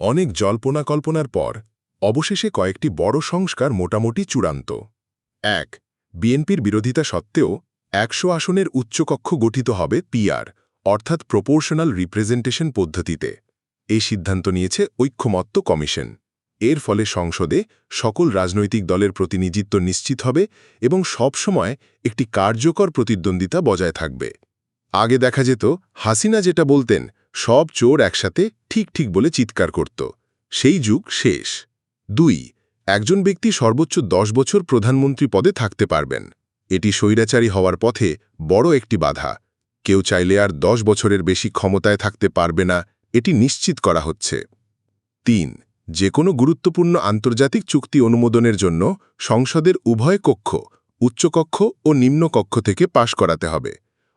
অনেক জল্পনা কল্পনার পর, অবশেষে কয়েকটি বড় সংস্কার মোটামুটি চূড়ান্ত। এক, বিএনপির বিরোধিতা সত্ত্বেও একশো আসনের উচ্চকক্ষ গঠিত হবে পিআর, অর্থাৎ প্রপোর্শনাল রিপ্রেজেন্টেশন পদ্ধতিতে। এই সিদ্ধান্ত নিয়েছে ঐক্যমত্য কমিশন। এর ফলে সংসদে সকল রাজনৈতিক দলের প্রতিনিধিত্ব নিশ্চিত হবে এবং সবসময় একটি কার্যকর প্রতিদ্বন্দ্বিতা বজায় থাকবে। আগে দেখা যেত, হাসিনা যেটা বলতেন সব চোর একসাথে ঠিক ঠিক বলে চিৎকার করত। সেই যুগ শেষ। দুই, একজন ব্যক্তি সর্বোচ্চ দশ বছর প্রধানমন্ত্রী পদে থাকতে পারবেন। এটি স্বৈরাচারী হওয়ার পথে বড় একটি বাধা। কেউ চাইলে আর দশ বছরের বেশি ক্ষমতায় থাকতে পারবে না, এটি নিশ্চিত করা হচ্ছে। তিন যে কোনো গুরুত্বপূর্ণ আন্তর্জাতিক চুক্তি অনুমোদনের জন্য সংসদের উভয় কক্ষ, উচ্চকক্ষ ও নিম্নকক্ষ থেকে পাশ করাতে হবে।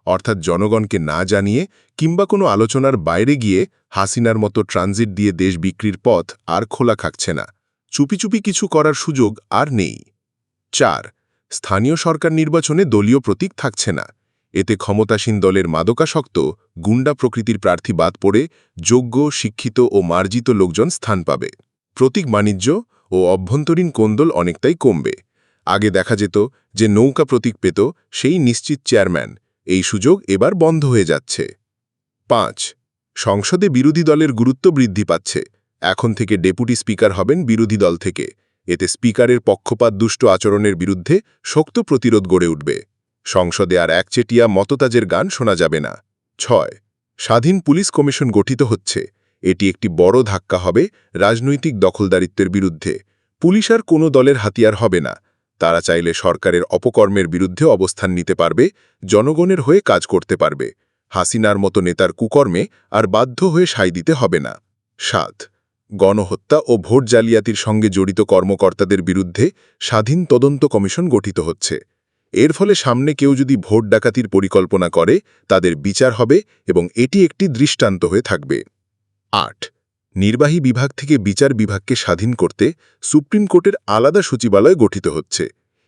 অর্থাৎ জনগণকে না জানিয়ে কিংবা কোনো আলোচনার বাইরে গিয়ে হাসিনার মতো ট্রানজিট দিয়ে দেশ বিক্রির পথ আর খোলা খাচ্ছে না। চুপি চুপি কিছু করার সুযোগ আর নেই। চার, স্থানীয় সরকার নির্বাচনে দলীয় প্রতীক থাকছে না। এতে ক্ষমতাসীন দলের মাদকাসক্ত, গুন্ডা প্রকৃতির প্রার্থী বাদ পড়ে যোগ্য, শিক্ষিত ও মার্জিত লোকজন স্থান পাবে। প্রতীক বাণিজ্য ও অভ্যন্তরীণ কোন্দল অনেকটাই কমবে। আগে দেখা যেত যে নৌকা প্রতীক পেত সেই নিশ্চিত চেয়ারম্যান এই সুযোগ এবার বন্ধ হয়ে যাচ্ছে। পাঁচ, সংসদে বিরোধী দলের গুরুত্ব বৃদ্ধি পাচ্ছে। এখন থেকে ডেপুটি স্পিকার হবেন বিরোধী দল থেকে। এতে স্পিকারের পক্ষপাত দুষ্ট আচরণের বিরুদ্ধে শক্ত প্রতিরোধ গড়ে উঠবে। সংসদে আর একচেটিয়া মততাজের গান শোনা যাবে না। ছয়, স্বাধীন পুলিশ কমিশন গঠিত হচ্ছে। এটি একটি বড় ধাক্কা হবে রাজনৈতিক দখলদারিত্বের বিরুদ্ধে। পুলিশ আর কোনো দলের হাতিয়ার হবে না। তারা চাইলে সরকারের অপকর্মের বিরুদ্ধে অবস্থান নিতে পারবে, জনগণের হয়ে কাজ করতে পারবে। হাসিনার মতো নেতার কুকর্মে আর বাধ্য হয়ে সাই দিতে হবে না। সাত, গণহত্যা ও ভোট জালিয়াতির সঙ্গে জড়িত কর্মকর্তাদের বিরুদ্ধে স্বাধীন তদন্ত কমিশন গঠিত হচ্ছে। এর ফলে সামনে কেউ যদি ভোট ডাকাতির পরিকল্পনা করে, তাদের বিচার হবে এবং এটি একটি দৃষ্টান্ত হয়ে থাকবে। আট নির্বাহী বিভাগ থেকে বিচার বিভাগকে স্বাধীন করতে সুপ্রিম কোর্টের আলাদা সচিবালয় গঠিত হচ্ছে।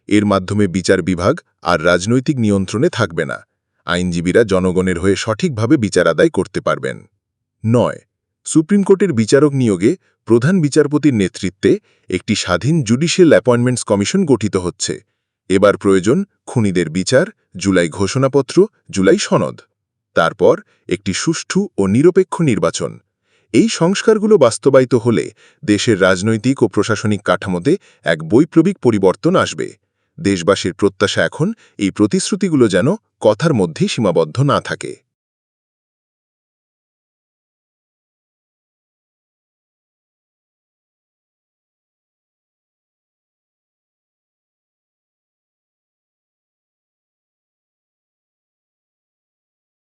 এর মাধ্যমে বিচার বিভাগ আর রাজনৈতিক নিয়ন্ত্রণে থাকবে না। আইনজীবীরা জনগণের হয়ে সঠিকভাবে বিচার আদায় করতে পারবেন। নয়, সুপ্রিম কোর্টের বিচারক নিয়োগে প্রধান বিচারপতির নেতৃত্বে একটি স্বাধীন জুডিশিয়াল অ্যাপয়েন্টমেন্টস কমিশন গঠিত হচ্ছে। এবার প্রয়োজন খুনিদের বিচার, জুলাই ঘোষণাপত্র, জুলাই সনদ। তারপর একটি সুষ্ঠু ও নিরপেক্ষ নির্বাচন। এই সংস্কারগুলো বাস্তবায়িত হলে দেশের রাজনৈতিক ও প্রশাসনিক কাঠামোতে এক বৈপ্লবিক পরিবর্তন আসবে। দেশবাসীর প্রত্যাশা এখন এই প্রতিশ্রুতিগুলো যেন কথার মধ্যেই সীমাবদ্ধ না থাকে।